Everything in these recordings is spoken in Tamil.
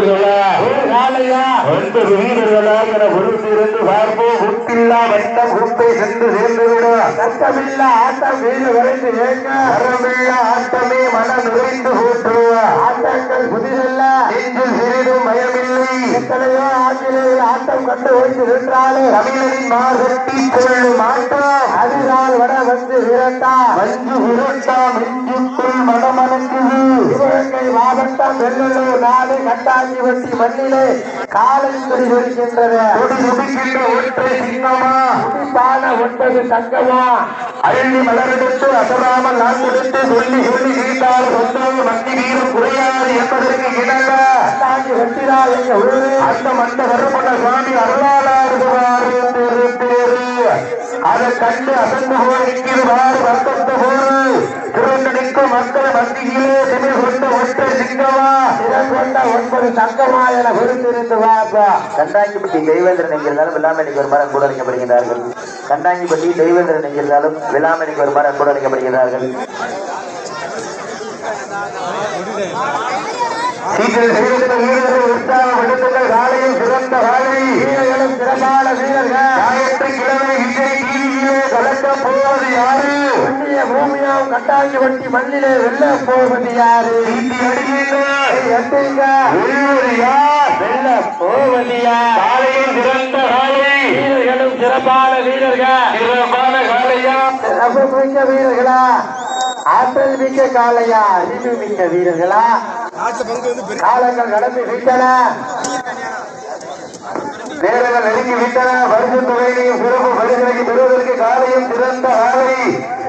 வீரர்களா காலையா ஒன்பது வீரர்களா என பொறுத்திருந்து பார்ப்போம் குட்டில்லா வட்டம் குப்பை சென்று சேர்ந்துவிடும் சத்தமில்ல ஆட்டம் வீடு வரைந்து ஏங்க அறமில்ல ஆட்டமே மனம் நிறைந்து போற்றுவா. ஆட்டங்கள் புதிதல்ல ஆங்கிலேயர் ஆட்டம் கண்டு வைத்து நின்றாலே தமிழனின் மார்கட்டி கொள்ளு ஆட்டம் அதுதான் வட வந்து விரட்டா. வஞ்சு உருட்டா மெஞ்சுக்குள் மனமணக்குது சிவகங்கை மாவட்டம் வெள்ளலூர் நாடு கட்டாஞ்சி வட்டி மண்ணிலே காலை துடி இருக்கின்றது ஒற்றை சிங்கமா துடிப்பான ஒன்பது தங்கமா. அள்ளி மலரெடுத்து அசராமல் நான் கொடுத்து சொல்லி சொல்லி வீட்டால் சொந்தம் மந்தி வீரம் குறையாது என்பதற்கு இணங்க. ஊரு அந்த மந்த வருமன சுவாமி தெரு அதை கண்டு அசந்து போயிருக்கிறார் வந்தந்த போரு திருவண்ணடிக்கும் மக்கள் மத்தியிலே திமிழ் கொண்ட ஒற்றை சிங்கமா? திறம் கொண்ட ஒன்பது தங்கமா என குறித்திருந்து வாப்பா கண்டாங்கிப்பட்டி தெய்வேந்திரன் எங்கிருந்தாலும் விழாமணிக்கு வருமாறு அன்போடு அழைக்கப்படுகிறார்கள் கண்டாங்கிப்பட்டி தெய்வேந்திரன் எங்கிருந்தாலும் விழாமணிக்கு வருமாறு அன்போடு அழைக்கப்படுகிறார்கள் வீரர்கள் உற்சாகப்படுத்துங்கள் காலையில் சிறந்த காலை. வீரர்களும் சிறப்பான வீரர்கள். ஞாயிற்று கிழமை விஜய் டிவியிலே கலக்க போவது யாரு? வட்டி மண்ணிலே வெல்ல போவது யாரு? எட்டுங்க. உள்ளூர் யார்? வெல்ல போவது யார்? காலையில் சிறந்த காலை. வீரர்களும் சிறப்பான வீரர்கள். சிறப்பான காலையா? சிறப்பு மிக்க வீரர்களா? ஆற்றல் மிக்க காளையா அறிவு மிக்க வீரர்களா? காலங்கள் கடந்து விட்டன. நேரங்கள் நெருங்கி விட்டன. பரிசு தொகையையும் சிறப்பு பரிசுகளை பெறுவதற்கு காலையும் சிறந்த காலை.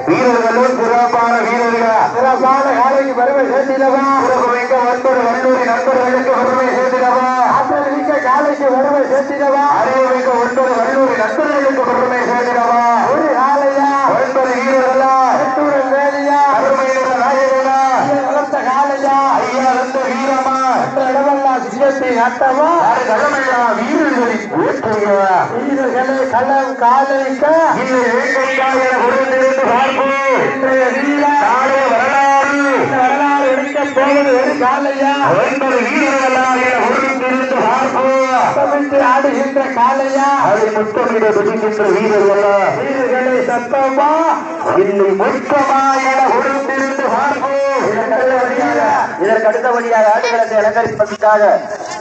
வீரர்களும் சிறப்பான வீரர்கள். சிறப்பான காலைக்கு பெருமை சேர்த்திடவா? சிறப்பு மிக்க ஒன்பது கல்லூரி நண்பர்களுக்கு பெருமை சேர்த்திடவா ஆற்றல் மிக்க காலைக்கு பெருமை சேர்த்திடவா அறிவு மிக்க ஒன்பது கல்லூரி நண்பர்களுக்கு பெருமை சேர்த்திடவா ஒரு காலையா ஒன்பது வீரர்களா எட்டுடன் வேலையா அருமையான நாயகனா ஐயன் வளர்த்த காலையா ஐயா வந்த வீரமா என்ற அட்டமா அது கடமையா வீரர்களின் வேற்றுமையா வீரர்களே களம் காலைக்க இல்லை வேட்டைக்காக பொருந்திருந்து பார்ப்போம். இன்றைய வீர. நாளைய வரலாறு. இந்த வரலாறு எடுக்க போவது ஒரு காலையா? ஒன்பது வீரர்களாக பொருந்திருந்து பார்ப்போம். சத்தமிட்டு ஆடுகின்ற காலையா? அதை முத்தமிட துடிக்கின்ற வீரர்களா? வீரர்களை சத்தமா? இல்லை மொத்தமா என பொருந்திருந்து பார்ப்போம். இதற்கு அடுத்தபடியாக ஆடுகளத்தை அலங்கரிப்பதற்காக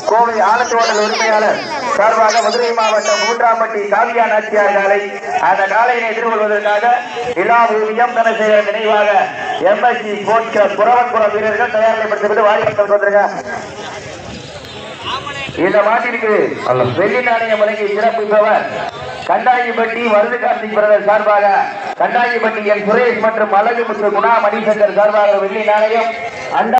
கோவை ஆனந்தோடல் உரிமையாளர் சார்பாக மதுரை மாவட்டம் மூன்றாம்பட்டி காவியா நாச்சியார் காலை. அந்த காலையினை எதிர்கொள்வதற்காக இலா ஊதியம் தனசேகரன் நினைவாக எம்எஸ்சி ஸ்போர்ட்ஸ் புறவன்புற வீரர்கள் தயாரிப்படுத்தப்பட்டு வாரியம் வந்திருக்காங்க இந்த மாட்டிற்கு வெள்ளி நாணயம் வழங்கி சிறப்பிப்பவர் கண்டாங்கிப்பட்டி மருது கார்த்திக் பிரதர் சார்பாக கண்டாங்கிப்பட்டி என் சுரேஷ் மற்றும் அழகு முத்து குணா மணிசங்கர் சார்பாக வெள்ளி நாணயம்